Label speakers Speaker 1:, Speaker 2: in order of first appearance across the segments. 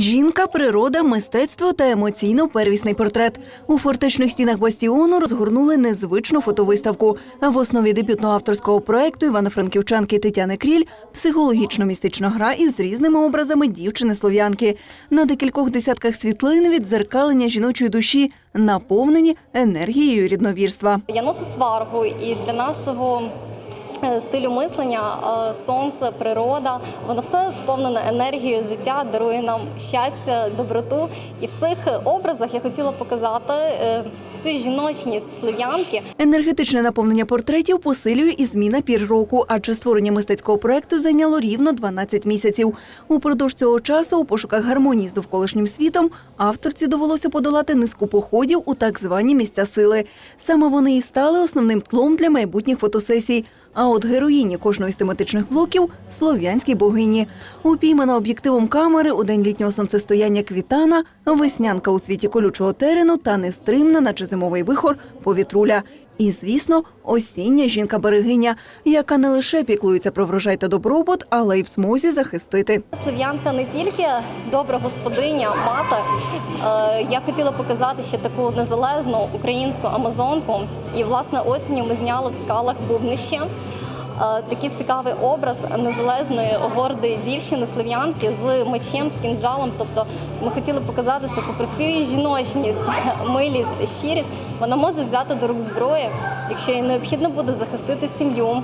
Speaker 1: Жінка, природа, мистецтво та емоційно первісний портрет. У фортечних стінах бастіону розгорнули незвичну фотовиставку. В основі дебютного авторського проекту івано-франківчанки Тетяни Кріль психологічно-містична гра із різними образами дівчини-слов'янки. На декількох десятках світлин віддзеркалення жіночої душі, наповнені енергією рідновірства.
Speaker 2: Я ношу сваргу, і для нашого стилю мислення е, сонце, природа, воно все сповнене енергією життя, дарує нам щастя, доброту. І в цих образах я хотіла показати е, всю жіночність слов'янки.
Speaker 1: Енергетичне наповнення портретів посилює і зміна пір року, адже створення мистецького проекту зайняло рівно 12 місяців. Упродовж цього часу, у пошуках гармонії з довколишнім світом, авторці довелося подолати низку походів у так звані місця сили. Саме вони і стали основним тлом для майбутніх фотосесій. А от героїні кожної з тематичних блоків слов'янській богині. Упіймана об'єктивом камери у день літнього сонцестояння квітана, веснянка у світі колючого терену та нестримна, наче зимовий вихор, повітруля. І, звісно, осіння жінка-берегиня, яка не лише піклується про врожай та добробут, але й в змозі захистити.
Speaker 2: Слов'янка не тільки добра господиня, мати. Е, Я хотіла показати ще таку незалежну українську амазонку. І власне осінню ми зняли в скалах бубнище. Е, Такий цікавий образ незалежної гордої дівчини слов'янки з мечем, з кінжалом. Тобто ми хотіли показати, що попри всю жіночність, милість, щирість, вона може взяти до рук зброю, якщо їй необхідно буде захистити сім'ю,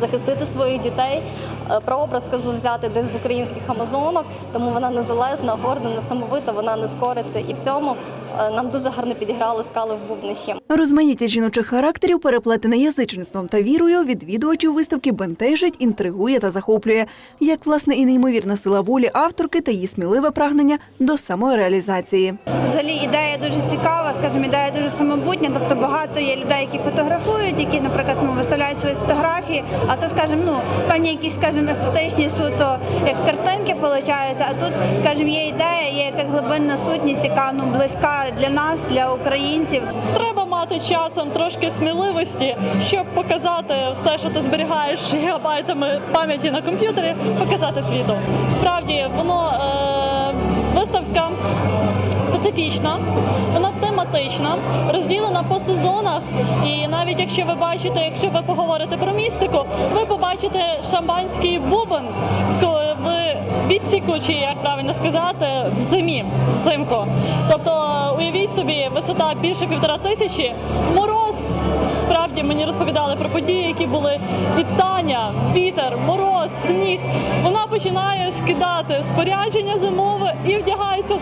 Speaker 2: захистити своїх дітей. Е, Прообраз кажу взяти десь з українських амазонок, тому вона незалежна, горда, несамовита, вона не скориться. І в цьому е, нам дуже гарно підіграли скали в бубнищі.
Speaker 1: Розмаїття жіночих характерів, переплетене язичництвом та вірою, відвідувачів виставки бентежить, інтригує та захоплює. Як власне і неймовірна сила волі авторки та її сміливе прагнення до самореалізації.
Speaker 3: Взагалі ідея дуже цікава, скажімо, ідея дуже самобутня. Тобто багато є людей, які фотографують, які, наприклад, ну виставляють свої фотографії. А це, скажімо, ну певні якісь, скажімо, естетичні суто як картинки получаються. А тут, скажімо, є ідея, є якась глибинна сутність, яка ну близька для нас, для українців.
Speaker 4: Треба мати часом трошки сміливості, щоб показати все, що ти зберігаєш гігабайтами пам'яті на комп'ютері, показати світу. Справді, воно е, виставка специфічна, вона тематична, розділена по сезонах. І навіть якщо ви бачите, якщо ви поговорите про містику, ви побачите шампанський бубен в відсіку, чи як правильно сказати, в зимі, взимку. Тобто, уявіть собі, висота більше півтора тисячі, мороз. Справді мені розповідали про події, які були вітання, вітер, мороз, сніг. Вона починає скидати спорядження зимове і в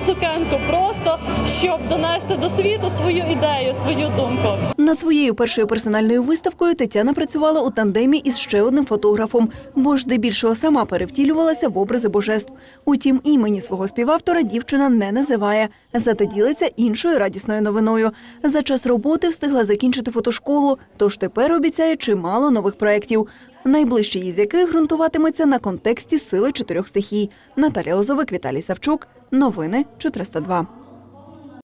Speaker 4: сукенку, просто щоб донести до світу свою ідею, свою думку.
Speaker 1: Над своєю першою персональною виставкою Тетяна працювала у тандемі із ще одним фотографом, бо ж здебільшого сама перевтілювалася в образи божеств. Утім, імені свого співавтора дівчина не називає, зате ділиться іншою радісною новиною. За час роботи встигла закінчити фотошколу, тож тепер обіцяє чимало нових проєктів, найближчий із яких ґрунтуватиметься на контексті сили чотирьох стихій. Наталія Лозовик, Віталій Савчук. Новини 402.